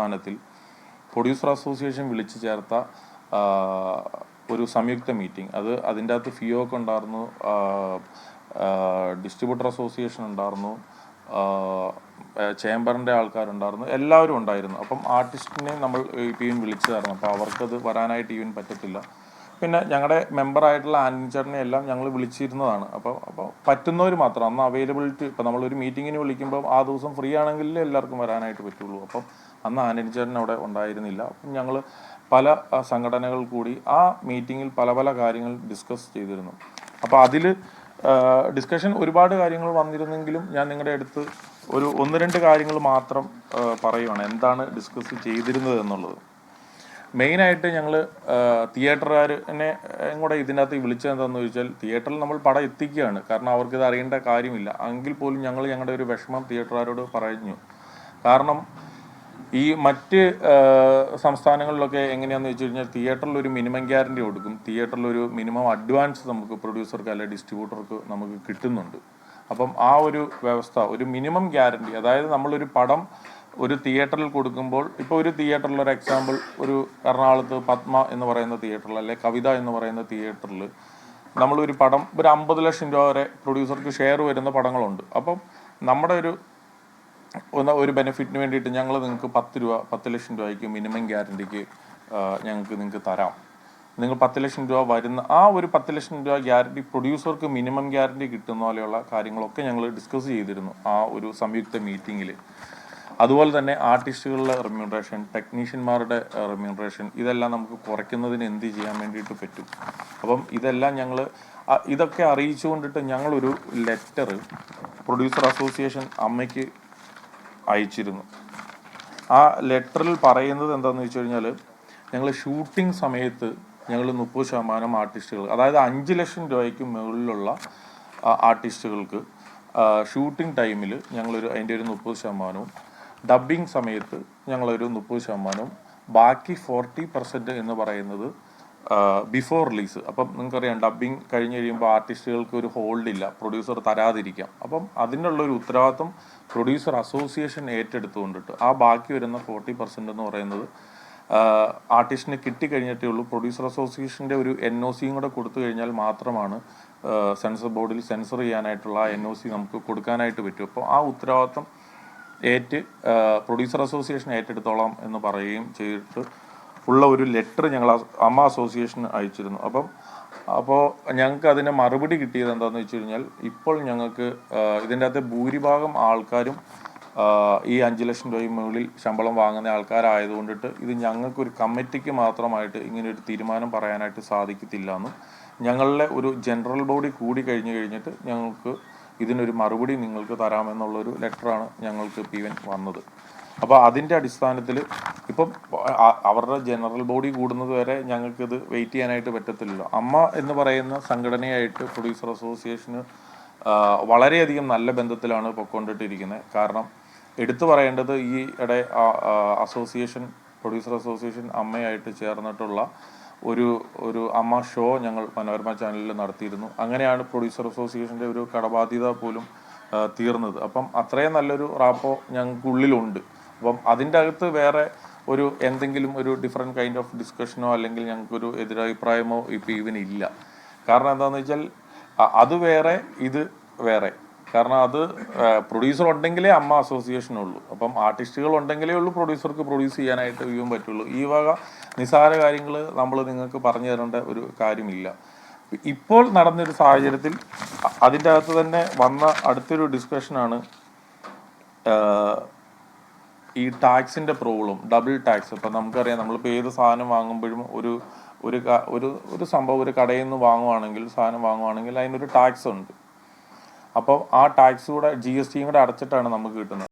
അടിസ്ഥാനത്തിൽ producer association വിളിച്ചു ചേർത്ത ഒരു സംയുക്ത മീറ്റിംഗ് അത് അതിന്റെ അകത്ത് ഫിയോ ഒക്കെ ഉണ്ടായിരുന്നു ഡിസ്ട്രിബ്യൂട്ടർ അസോസിയേഷൻ ഉണ്ടായിരുന്നു ചേംബറിന്റെ ആൾക്കാരുണ്ടായിരുന്നു എല്ലാവരും ഉണ്ടായിരുന്നു. അപ്പം ആർട്ടിസ്റ്റിനെ നമ്മൾ ഇപ്പം വിളിച്ചു വിളിച്ചതായിരുന്നു അപ്പോൾ അവർക്കത് വരാനായിട്ട് ഈവൻ പറ്റത്തില്ല. പിന്നെ ഞങ്ങളുടെ മെമ്പറായിട്ടുള്ള ആൻഡി ചേട്ടനെ എല്ലാം ഞങ്ങൾ വിളിച്ചിരുന്നതാണ്. അപ്പോൾ അപ്പോൾ പറ്റുന്നവർ മാത്രം. അന്ന് അവൈലബിലിറ്റി ഇപ്പോൾ നമ്മളൊരു മീറ്റിങ്ങിന് വിളിക്കുമ്പോൾ ആ ദിവസം ഫ്രീ ആണെങ്കിൽ എല്ലാവർക്കും വരാനായിട്ട് പറ്റുള്ളൂ. അപ്പം അന്ന് ആന്റണി അവിടെ ഉണ്ടായിരുന്നില്ല. അപ്പം ഞങ്ങൾ പല സംഘടനകൾ കൂടി ആ മീറ്റിങ്ങിൽ പല പല കാര്യങ്ങൾ ഡിസ്കസ് ചെയ്തിരുന്നു. അപ്പോൾ അതിൽ ഡിസ്കഷൻ ഒരുപാട് കാര്യങ്ങൾ വന്നിരുന്നെങ്കിലും ഞാൻ നിങ്ങളുടെ അടുത്ത് ഒരു ഒന്ന് രണ്ട് കാര്യങ്ങൾ മാത്രം പറയുവാണ്. എന്താണ് ഡിസ്കസ് ചെയ്തിരുന്നത് എന്നുള്ളത്. മെയിനായിട്ട് ഞങ്ങൾ തിയേറ്ററുകാരനെ കൂടെ ഇതിനകത്ത് വിളിച്ചതെന്താണെന്ന് ചോദിച്ചാൽ തിയേറ്ററിൽ നമ്മൾ പടം എത്തിക്കുകയാണ്. കാരണം അവർക്കിത് അറിയേണ്ട കാര്യമില്ല. എങ്കിൽ പോലും ഞങ്ങൾ ഞങ്ങളുടെ ഒരു വിഷമം തിയേറ്ററുകാരോട് പറഞ്ഞു. കാരണം ഈ മറ്റ് സംസ്ഥാനങ്ങളിലൊക്കെ എങ്ങനെയാണെന്ന് വെച്ച് കഴിഞ്ഞാൽ തിയേറ്ററിൽ ഒരു മിനിമം ഗ്യാരണ്ടി കൊടുക്കും. തിയേറ്ററിൽ ഒരു മിനിമം അഡ്വാൻസ് നമുക്ക് പ്രൊഡ്യൂസർക്ക് അല്ലെങ്കിൽ ഡിസ്ട്രിബ്യൂട്ടർക്ക് നമുക്ക് കിട്ടുന്നുണ്ട്. അപ്പം ആ ഒരു വ്യവസ്ഥ ഒരു മിനിമം ഗ്യാരണ്ടി അതായത് നമ്മളൊരു പടം ഒരു തിയേറ്ററിൽ കൊടുക്കുമ്പോൾ ഇപ്പോൾ ഒരു തിയേറ്ററിൽ ഒരു എക്സാമ്പിൾ ഒരു എറണാകുളത്ത് പത്മ എന്ന് പറയുന്ന തിയേറ്ററിൽ അല്ലെ കവിത എന്ന് പറയുന്ന തിയേറ്ററിൽ നമ്മളൊരു പടം ഒരു അമ്പത് ലക്ഷം രൂപ വരെ പ്രൊഡ്യൂസർക്ക് ഷെയർ വരുന്ന പടങ്ങളുണ്ട്. അപ്പം നമ്മുടെ ഒരു ഒന്ന് ഒരു ബെനിഫിറ്റിന് വേണ്ടിയിട്ട് ഞങ്ങൾ നിങ്ങൾക്ക് പത്ത് രൂപ പത്ത് ലക്ഷം രൂപയ്ക്ക് മിനിമം ഗ്യാരണ്ടിക്ക് ഞങ്ങൾക്ക് നിങ്ങൾക്ക് തരാം. നിങ്ങൾ പത്ത് ലക്ഷം രൂപ വരുന്ന ആ ഒരു പത്ത് ലക്ഷം രൂപ ഗ്യാരണ്ടി പ്രൊഡ്യൂസർക്ക് മിനിമം ഗ്യാരണ്ടി കിട്ടുന്ന പോലെയുള്ള കാര്യങ്ങളൊക്കെ ഞങ്ങൾ ഡിസ്കസ് ചെയ്തിരുന്നു ആ ഒരു സംയുക്ത മീറ്റിങ്ങിൽ അതുപോലെ തന്നെ ആർട്ടിസ്റ്റുകളുടെ റെമ്യൂണറേഷൻ ടെക്നീഷ്യന്മാരുടെ റെമ്യൂണറേഷൻ ഇതെല്ലാം നമുക്ക് കുറയ്ക്കുന്നതിന് എന്ത് ചെയ്യാൻ വേണ്ടിയിട്ട് പറ്റും? അപ്പം ഇതെല്ലാം ഞങ്ങൾ ഇതൊക്കെ അറിയിച്ചുകൊണ്ടിട്ട് ഞങ്ങളൊരു ലെറ്റർ പ്രൊഡ്യൂസർ അസോസിയേഷൻ അമ്മയ്ക്ക് അയച്ചിരുന്നു. ആ ലെറ്ററിൽ പറയുന്നത് എന്താണെന്ന് വെച്ച് കഴിഞ്ഞാൽ ഞങ്ങൾ ഷൂട്ടിംഗ് സമയത്ത് ഞങ്ങൾ മുപ്പത് ശതമാനം ആർട്ടിസ്റ്റുകൾ അതായത് അഞ്ച് ലക്ഷം രൂപയ്ക്ക് മുകളിലുള്ള ആർട്ടിസ്റ്റുകൾക്ക് ഷൂട്ടിംഗ് ടൈമിൽ ഞങ്ങളൊരു അതിന്റെ ഒരു മുപ്പത് ശതമാനവും ഡബിങ് സമയത്ത് ഞങ്ങളൊരു മുപ്പത് ശതമാനവും ബാക്കി ഫോർട്ടി പെർസെന്റ് എന്ന് പറയുന്നത് ബിഫോർ റിലീസ് അപ്പം നിങ്ങൾക്കറിയാം ഡബിങ് കഴിഞ്ഞ് കഴിയുമ്പോൾ ആർട്ടിസ്റ്റുകൾക്ക് ഒരു ഹോൾഡ് ഇല്ല പ്രൊഡ്യൂസർ തരാതിരിക്കാം. അപ്പം അതിനുള്ള ഒരു ഉത്തരവാദിത്വം പ്രൊഡ്യൂസർ അസോസിയേഷൻ ഏറ്റെടുത്തുകൊണ്ടിട്ട് ആ ബാക്കി വരുന്ന ഫോർട്ടി പെർസെന്റ് എന്ന് പറയുന്നത് ആർട്ടിസ്റ്റിന് കിട്ടിക്കഴിഞ്ഞിട്ടേ ഉള്ളൂ. പ്രൊഡ്യൂസർ അസോസിയേഷന്റെ ഒരു എൻ ഒ സിയും കൂടെ കൊടുത്തു കഴിഞ്ഞാൽ മാത്രമാണ് സെൻസർ ബോർഡിൽ സെൻസർ ചെയ്യാനായിട്ടുള്ള എൻ ഒ സി നമുക്ക് കൊടുക്കാനായിട്ട് പറ്റും. അപ്പോൾ ആ ഉത്തരവാദിത്വം ഏറ്റ് പ്രൊഡ്യൂസർ അസോസിയേഷൻ ഏറ്റെടുത്തോളാം എന്ന് പറയുകയും ചെയ്തിട്ട് ഉള്ള ഒരു ലെറ്റർ ഞങ്ങൾ അമ്മ അസോസിയേഷന് അയച്ചിരുന്നു. അപ്പം അപ്പോൾ ഞങ്ങൾക്ക് അതിന് മറുപടി കിട്ടിയത് എന്താണെന്ന് വെച്ച് കഴിഞ്ഞാൽ ഇപ്പോൾ ഞങ്ങൾക്ക് ഇതിന്റെ അകത്ത് ഭൂരിഭാഗം ആൾക്കാരും ഈ അഞ്ച് ലക്ഷം രൂപയും മുകളിൽ ശമ്പളം വാങ്ങുന്ന ആൾക്കാരായതുകൊണ്ടിട്ട് ഇത് ഞങ്ങൾക്കൊരു കമ്മിറ്റിക്ക് മാത്രമായിട്ട് ഇങ്ങനെ ഒരു തീരുമാനം പറയാനായിട്ട് സാധിക്കത്തില്ല എന്നും ഞങ്ങളുടെ ഒരു ജനറൽ ബോഡി കൂടി കഴിഞ്ഞ് കഴിഞ്ഞിട്ട് ഞങ്ങൾക്ക് ഇതിനൊരു മറുപടി നിങ്ങൾക്ക് തരാമെന്നുള്ളൊരു ലെറ്ററാണ് ഞങ്ങൾക്ക് പിവൻ വന്നത്. അപ്പോൾ അതിന്റെ അടിസ്ഥാനത്തിൽ ഇപ്പം അവരുടെ ജനറൽ ബോഡി കൂടുന്നത് വരെ ഞങ്ങൾക്കിത് വെയിറ്റ് ചെയ്യാനായിട്ട് പറ്റത്തില്ലല്ലോ. അമ്മ എന്ന് പറയുന്ന സംഘടനയായിട്ട് പ്രൊഡ്യൂസർ അസോസിയേഷന് വളരെയധികം നല്ല ബന്ധത്തിലാണ് പൊക്കോണ്ടിട്ടിരിക്കുന്നത്. കാരണം എടുത്തു പറയേണ്ടത് ഈ ഇടെ അസോസിയേഷൻ പ്രൊഡ്യൂസർ അസോസിയേഷൻ അമ്മയായിട്ട് ചേർന്നിട്ടുള്ള ഒരു ഒരു അമ്മ ഷോ ഞങ്ങൾ മനോരമ ചാനലിൽ നടത്തിയിരുന്നു. അങ്ങനെയാണ് പ്രൊഡ്യൂസർ അസോസിയേഷന്റെ ഒരു കടബാധ്യത പോലും തീർന്നത്. അപ്പം അത്രയും നല്ലൊരു റാപ്പോ ഞങ്ങൾക്കുള്ളിലുണ്ട്. അപ്പം അതിന്റെ അകത്ത് വേറെ ഒരു എന്തെങ്കിലും ഒരു ഡിഫറെന്റ് കൈൻഡ് ഓഫ് ഡിസ്കഷനോ അല്ലെങ്കിൽ ഞങ്ങൾക്കൊരു എതിരഭിപ്രായമോ ഇപ്പോൾ ഇവനില്ല കാരണം എന്താണെന്ന് വെച്ചാൽ അത് വേറെ ഇത് വേറെ. കാരണം അത് പ്രൊഡ്യൂസർ ഉണ്ടെങ്കിലേ അമ്മ അസോസിയേഷൻ ഉള്ളൂ. അപ്പം ആർട്ടിസ്റ്റുകൾ ഉണ്ടെങ്കിലേ ഉള്ളൂ പ്രൊഡ്യൂസർക്ക് പ്രൊഡ്യൂസ് ചെയ്യാനായിട്ട് വ്യൂവും പറ്റുള്ളൂ. ഈ വക നിസ്സാര കാര്യങ്ങൾ നമ്മൾ നിങ്ങൾക്ക് പറഞ്ഞു തരേണ്ട ഒരു കാര്യമില്ല. ഇപ്പോൾ നടന്നൊരു സാഹചര്യത്തിൽ അതിന്റെ അകത്ത് തന്നെ വന്ന അടുത്തൊരു ഡിസ്കഷനാണ് ഈ ടാക്സിന്റെ പ്രോബ്ലം ഡബിൾ ടാക്സ് ഇപ്പം നമുക്കറിയാം നമ്മളിപ്പോൾ ഏത് സാധനം വാങ്ങുമ്പോഴും ഒരു ഒരു ഒരു ഒരു സംഭവം ഒരു കടയിൽ നിന്ന് വാങ്ങുവാണെങ്കിൽ സാധനം വാങ്ങുവാണെങ്കിൽ അതിനൊരു ടാക്സ് ഉണ്ട്. അപ്പോൾ ആ ടാക്സ് കൂടെ ജി എസ് ടിയും കൂടെ അടച്ചിട്ടാണ് നമുക്ക് കിട്ടുന്നത്.